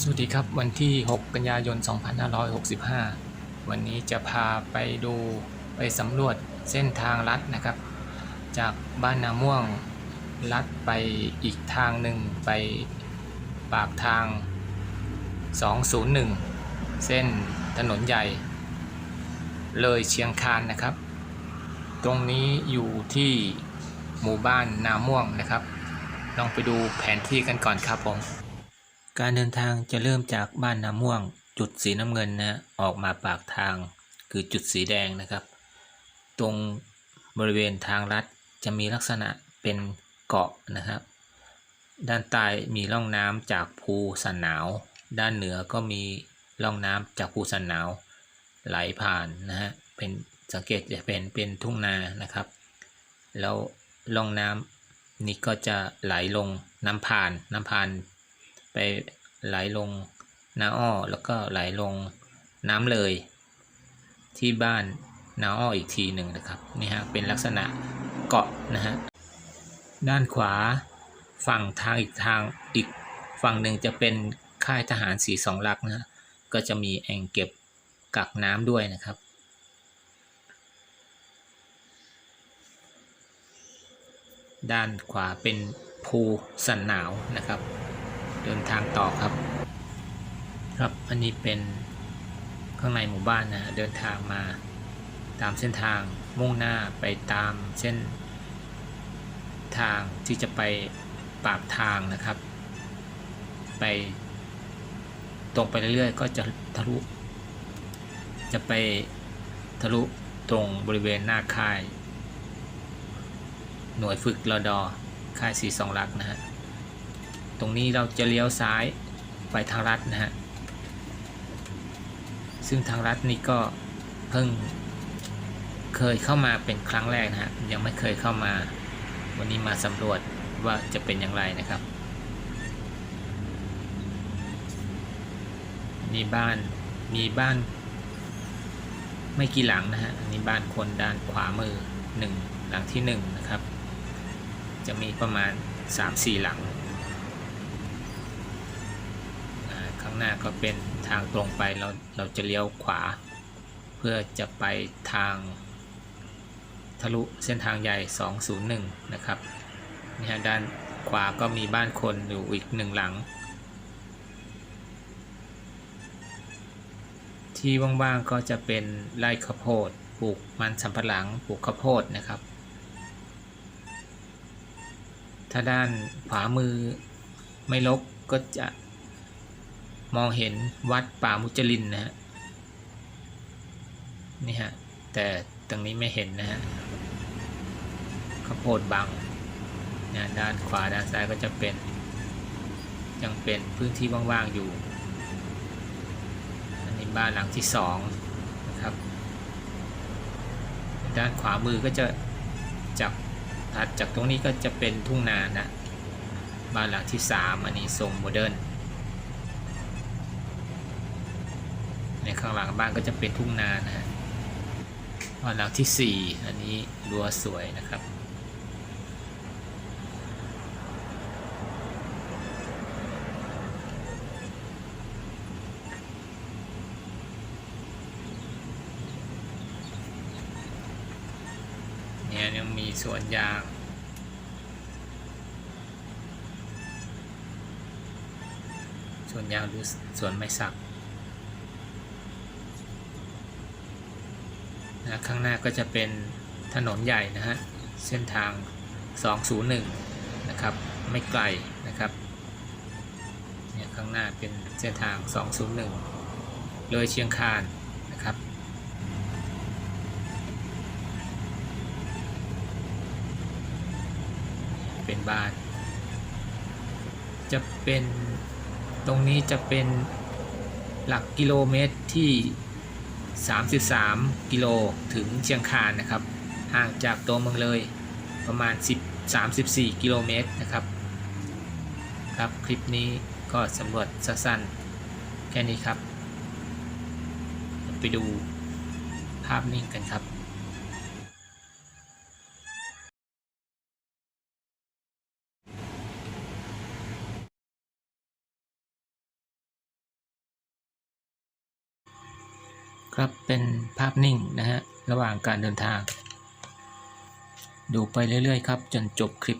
สวัสดีครับวันที่ 6 กันยายน 2565 วันนี้จะพาไปดูไปสำรวจเส้นทางลัดนะครับ จากบ้านนาม่วงลัดไปอีกทางหนึ่งไปปากทาง 201 เส้นถนนใหญ่ เลยเชียงคานนะครับ ตรงนี้อยู่ที่หมู่บ้านนาม่วงนะครับ ลองไปดูแผนที่กันก่อนครับผม การเดินทางจะเริ่มจากบ้านนาม่วง จุดสีน้ำเงินนะฮะออกมาปากทาง คือจุดสีแดงนะครับ ตรงบริเวณทางลัดจะมีลักษณะเป็นเกาะนะครับ ด้านใต้มีร่องน้ำจากภูสันหนาว ด้านเหนือก็มีร่องน้ำจากภูสันหนาวไหลผ่านนะฮะเป็นสังเกตจะเป็นเป็นทุ่งนานะครับ แล้วร่องน้ำนี่ก็จะไหลลงน้ำผ่านน้ำผ่าน ไปไหลลงนาอ้อแล้วก็ไหลลงน้ำเลย ที่บ้านนาอ้ออีกทีหนึ่งนะครับนี่ฮะเป็นลักษณะเกาะนะฮะด้านขวาฝั่งทางอีกทางอีกฝั่งหนึ่งจะเป็นค่ายทหารสีสองลักษณ์นะฮะก็จะมีแอ่งเก็บกักน้ำด้วยนะครับ ด้านขวาเป็นภูสันหนาวนะครับ เดินทางต่อครับ ครับอันนี้เป็นข้างในหมู่บ้านนะเดินทางมาตามเส้นทางมุ่งหน้าไปตามเส้นทางที่จะไปปากทางนะครับ ไปตรงไปเรื่อยๆ ก็จะทะลุ จะไปทะลุตรงบริเวณหน้าค่าย หน่วยฝึกรอดอค่ายสีสองลักนะฮะ ตรงนี้เราจะเลี้ยวซ้ายไปทางรัฐนะฮะ ซึ่งทางรัฐนี่ก็เพิ่งเคยเข้ามาเป็นครั้งแรกนะฮะ ยังไม่เคยเข้ามา วันนี้มาสำรวจว่าจะเป็นอย่างไรนะครับ มีบ้านมีบ้านไม่กี่หลังนะฮะอันนี้บ้านคนด้านขวามือหนึ่งหลังที่หนึ่งนะครับ จะมีประมาณ 3-4 หลัง อ่าข้าง หน้าก็เป็นทางตรงไปเราเราจะเลี้ยวขวา เพื่อจะไปทางทะลุเส้นทางใหญ่ 201 นะครับนี่ฮะด้านขวาก็มีบ้านคนอยู่อีกหนึ่งหลัง ที่ว่างๆก็จะเป็นไร่ข้าวโพดปลูกมันสำปะหลังปลูกข้าวโพดนะครับ ถ้าด้านขวามือไม่ลบก็จะ มองเห็นวัดป่ามุจลินนะฮะนี่ฮะ แต่ตรงนี้ไม่เห็นนะฮะข้าวโพดบังนะด้านขวาด้านซ้ายก็จะเป็นยังเป็นพื้นที่ว่างๆอยู่ อันนี้บ้านหลังที่สองนะครับ ด้านขวามือก็จะจากถัดจากตรงนี้ก็จะเป็นทุ่งนานะ บ้านหลังที่สามอันนี้ทรงโมเดิร์น ในข้างหลังบ้านก็จะเป็นทุ่งนานะฮะบ้านหลังที่สี่อันนี้รัวสวยนะครับเนี่ยยังมีสวนยางสวนยางหรือสวนไม้สัก นะข้างหน้าก็จะเป็นถนนใหญ่นะฮะเส้นทาง 201 นะครับ ไม่ไกลนะครับเนี่ยข้างหน้าเป็นเส้นทาง 201 เลยเชียงคานนะครับเป็นบ้าน จะเป็นตรงนี้จะเป็นหลักกิโลเมตรที่ 33 กิโลถึงเชียงคานนะครับห่างจากตัวเมืองเลยประมาณ 10 34 กิโลเมตรนะครับครับ คลิปนี้ก็สำรวจสั้นๆแค่นี้ครับ ไปดูภาพนิ่งกันครับ ครับเป็นภาพนิ่งนะฮะระหว่างการเดินทาง ดูไปเรื่อยๆครับ จนจบคลิป